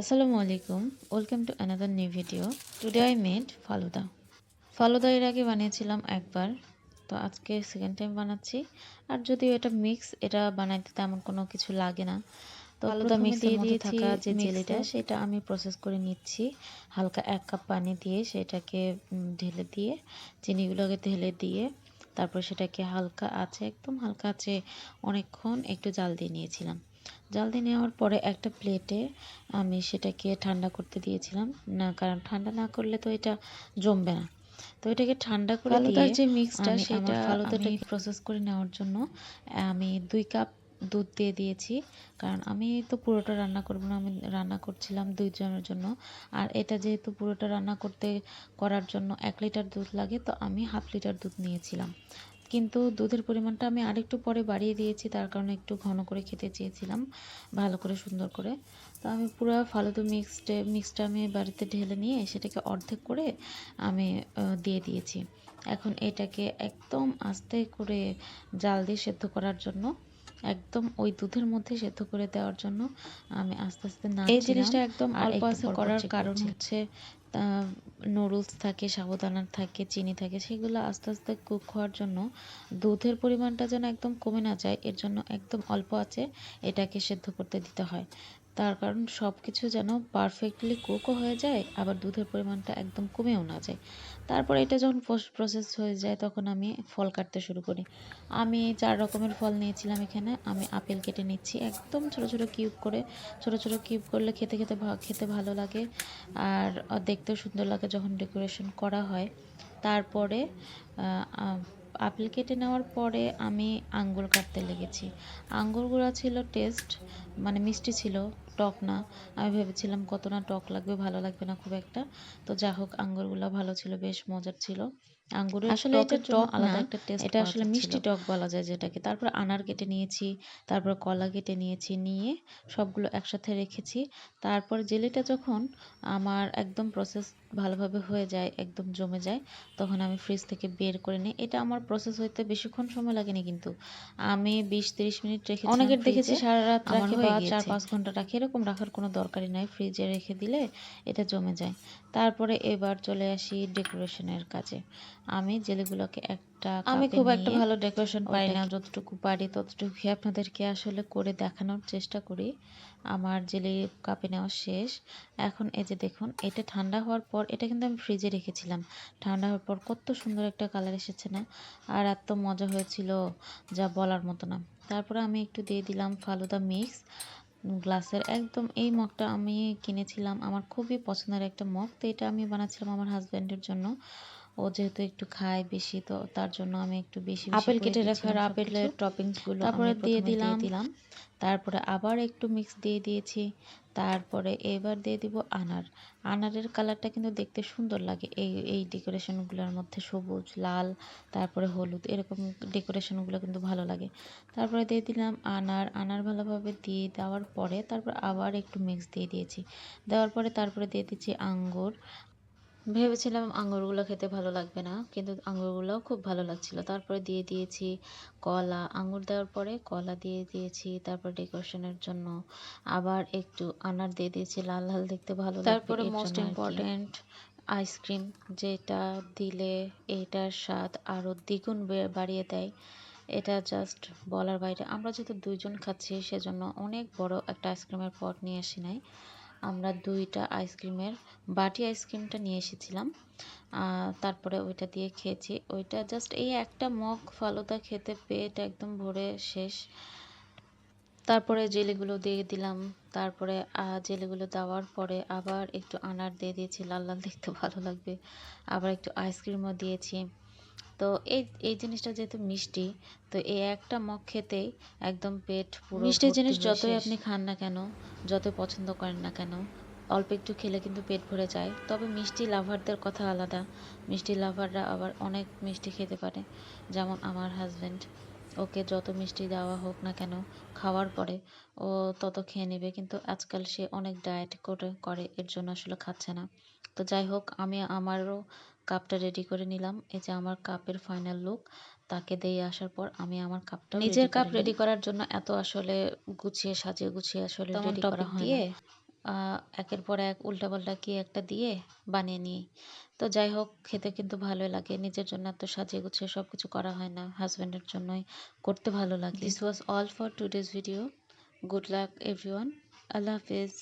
Assalamu alaikum. Welcome to another new video. Today I made falooda falooda এর আগে বানিয়েছিলাম একবার। তো আজকে সেকেন্ড টাইম বানাচ্ছি। আর যদিও এটা মিক্স এটা বানাইতে তেমন কোনো কিছু লাগে না। তো ফালুদা মিক্স দিয়ে দিয়ে থাকা যে জেলিটা সেটা আমি প্রসেস করে নিচ্ছি। হালকা এক কাপ পানি দিয়ে সেটাকে ঢেলে দিয়ে চিনিগুলোকে ঢেলে দিয়ে তারপর সেটাকে হালকা আছে একদম হালকা আছে অনেকক্ষণ একটু জাল দিয়ে নিয়েছিলাম। জাল দিয়ে নেওয়ার পরে একটা প্লেটে আমি সেটাকে ঠান্ডা করতে দিয়েছিলাম। না কারণ ঠান্ডা না করলে তো এটা জমবে না। তো এটাকে ঠান্ডা করে ফালুদার দিয়ে যে আমি সেটা ফালুদাটাকে প্রসেস করে নেওয়ার জন্য আমি দুই কাপ দুধ দিয়ে দিয়েছি। কারণ আমি তো পুরোটা রান্না করব না আমি রান্না করছিলাম দুইজনের জন্য। আর এটা যেহেতু পুরোটা রান্না করতে করার জন্য এক লিটার দুধ লাগে তো আমি হাফ লিটার দুধ নিয়েছিলাম। কিন্তু দুধের পরিমাণটা আমি আরেকটু পরে বাড়িয়ে দিয়েছি, তার কারণে একটু ঘন করে খেতে চেয়েছিলাম, ভালো করে সুন্দর করে। তো আমি পুরো ফালুদু মিক্সড মিক্সটা আমি বাড়িতে ঢেলে নিয়ে সেটাকে অর্ধেক করে আমি দিয়ে দিয়েছি। এখন এটাকে একদম আস্তে করে জাল দিয়ে সেদ্ধ করার জন্য একদম ওই দুধের মধ্যে সেদ্ধ করে দেওয়ার জন্য আমি আস্তে আস্তে না এই জিনিসটা একদম অল্প আস্তে করার কারণ হচ্ছে নুডলস থাকে সাবুদানা থাকে চিনি থাকে সেগুলো আস্তে আস্তে কুক হওয়ার জন্য দুধের পরিমাণটা যেন একদম কমে না যায় এর জন্য একদম অল্প আছে এটাকে সেদ্ধ করতে দিতে হয়। তার কারণ সব কিছু যেন পারফেক্টলি কুকও হয়ে যায়, আবার দুধের পরিমাণটা একদম কমেও না যায়। তারপর এটা যখন প্রসেস হয়ে যায়, তখন আমি ফল কাটতে শুরু করি। আমি চার রকমের ফল নিয়েছিলাম এখানে, আমি আপেল কেটে নিচ্ছি, একদম ছোট ছোট কিউব করে, ছোট ছোট কিউব করলে খেতে খেতে খেতে ভালো লাগে, আর দেখতেও সুন্দর লাগে যখন ডেকোরেশন করা হয়। তারপরে আপেল কেটে নেওয়ার পরে আমি আঙ্গুর কাটতে লেগেছি। আঙ্গুরগুলো ছিল টেস্ট মানে মিষ্টি ছিল টক না। আমি ভেবেছিলাম কত না টক লাগবে ভালো লাগবে না খুব একটা। তো যা হোক আঙ্গুরগুলো ভালো ছিল বেশ মজার ছিল। আঙ্গুরের আসলে এটা টক আলাদা একটা টেস্ট এটা আসলে মিষ্টি টক বলা যায় যেটাকে। তারপর আনার কেটে নিয়েছি তারপর কলা কেটে নিয়েছি নিয়ে সবগুলো একসাথে রেখেছি। তারপর জেলিটা যখন আমার একদম প্রসেস ভালোভাবে হয়ে যায় একদম জমে যায় তখন আমি ফ্রিজ থেকে বের করে নিই। এটা আমার প্রসেস হইতে বেশিক্ষণ সময় লাগেনি কিন্তু। আমি বিশ তিরিশ মিনিট রেখে অনেকের দেখেছি সারা রাত রাখি বা চার চার পাঁচ ঘণ্টা রাখি এরকম রাখার কোনো দরকারই নাই। ফ্রিজে রেখে দিলে এটা জমে যায়। তারপরে এবার চলে আসি ডেকোরেশনের কাজে। আমি জেলিগুলোকে একটা আমি খুব একটা ভালো ডেকোরেশন পারি না যতটুকু পারি ততটুকুই আপনাদেরকে আসলে করে দেখানোর চেষ্টা করি। আমার জেলি কাপে নেওয়া শেষ। এখন এই যে দেখুন এটা ঠান্ডা হওয়ার পর এটা কিন্তু আমি ফ্রিজে রেখেছিলাম। ঠান্ডা হওয়ার পর কত সুন্দর একটা কালার এসেছে না? আর এত মজা হয়েছিল যা বলার মতো না। তারপরে আমি একটু দিয়ে দিলাম ফালুদা মিক্স গ্লাসের একদম এই মগটা আমি কিনেছিলাম। আমার খুবই পছন্দের একটা মগ। তো এটা আমি বানাচ্ছিলাম আমার হাজব্যান্ডের জন্য। ও যেহেতু একটু খায় বেশি তো তার জন্য আমি একটু বেশি আপেল কেটে রাখার আপেলের টপিংসগুলো তারপরে দিয়ে দিলাম। দিলাম। তারপরে আবার একটু মিক্স দিয়ে দিয়েছি। তারপরে এবার দিয়ে দিব আনার। আনারের কালারটা কিন্তু দেখতে সুন্দর লাগে। এই এই ডেকোরেশনগুলোর মধ্যে সবুজ লাল তারপরে হলুদ এরকম ডেকোরেশনগুলো কিন্তু ভালো লাগে। তারপরে দিয়ে দিলাম আনার। আনার ভালোভাবে দিয়ে দেওয়ার পরে তারপর আবার একটু মিক্স দিয়ে দিয়েছি। দেওয়ার পরে তারপরে দিয়ে দিচ্ছি আঙ্গুর। ভেবেছিলাম আঙ্গুরগুলো খেতে ভালো লাগবে না কিন্তু আঙ্গুরগুলোও খুব ভালো লাগছিল। তারপরে দিয়ে দিয়েছি কলা আঙ্গুর দেওয়ার পরে কলা দিয়ে দিয়েছি তারপর ডেকোরেশনের জন্য আবার একটু আনার দিয়ে দিয়েছি লাল লাল দেখতে ভালো তারপরে আর কি। আইসক্রিম যেটা দিলে এটার স্বাদ আরও দ্বিগুণ বাড়িয়ে দেয়। এটা জাস্ট বলার বাইরে। আমরা যেহেতু দুইজন খাচ্ছি সেজন্য অনেক বড় একটা আইসক্রিমের পট নিয়ে আসি নাই। আমরা দুইটা আইসক্রিমের বাটি আইসক্রিমটা নিয়ে এসেছিলাম। তারপরে ওইটা দিয়ে খেয়েছি। ওইটা জাস্ট এই একটা মগ ফালুদা খেতে পেট একদম ভরে শেষ। তারপরে জেলিগুলো দিয়ে দিলাম। তারপরে জেলিগুলো দেওয়ার পরে আবার একটু আনার দিয়ে দিয়েছি। লাল লাল দেখতে ভালো লাগবে। আবার একটু আইসক্রিমও দিয়েছি। তো এই এই জিনিসটা যেহেতু মিষ্টি তো এই একটা মগ খেতেই একদম পেট পুরো মিষ্টি জিনিস যতই আপনি খান না কেন যতই পছন্দ করেন না কেন অল্প একটু খেলে কিন্তু পেট ভরে যায়। তবে মিষ্টি লাভারদের কথা আলাদা। মিষ্টি লাভাররা আবার অনেক মিষ্টি খেতে পারে। যেমন আমার হাজব্যান্ড ওকে যত মিষ্টি দেওয়া হোক না কেন খাওয়ার পরে ও তত খেয়ে নেবে। কিন্তু আজকাল সে অনেক ডায়েট করে করে এর জন্য আসলে খাচ্ছে না। তো যাই হোক আমি আমারও কাপটা রেডি করে নিলাম। এই যে আমার কাপের ফাইনাল লুক তাকে দিয়ে আসার পর আমি আমার কাপটা নিজের কাপ রেডি করার জন্য এত আসলে গুছিয়ে সাজিয়ে গুছিয়ে আসলে রেডি করা হয় একের পর এক উল্টাপাল্টা কি একটা দিয়ে বানিয়ে নিই। তো যাই হোক খেতে কিন্তু ভালোই লাগে। নিজের জন্য এত সাজিয়ে গুছিয়ে সব কিছু করা হয় না। হাজব্যান্ডের জন্যই করতে ভালো লাগে। This was all for today's video good luck everyone Allah Hafiz.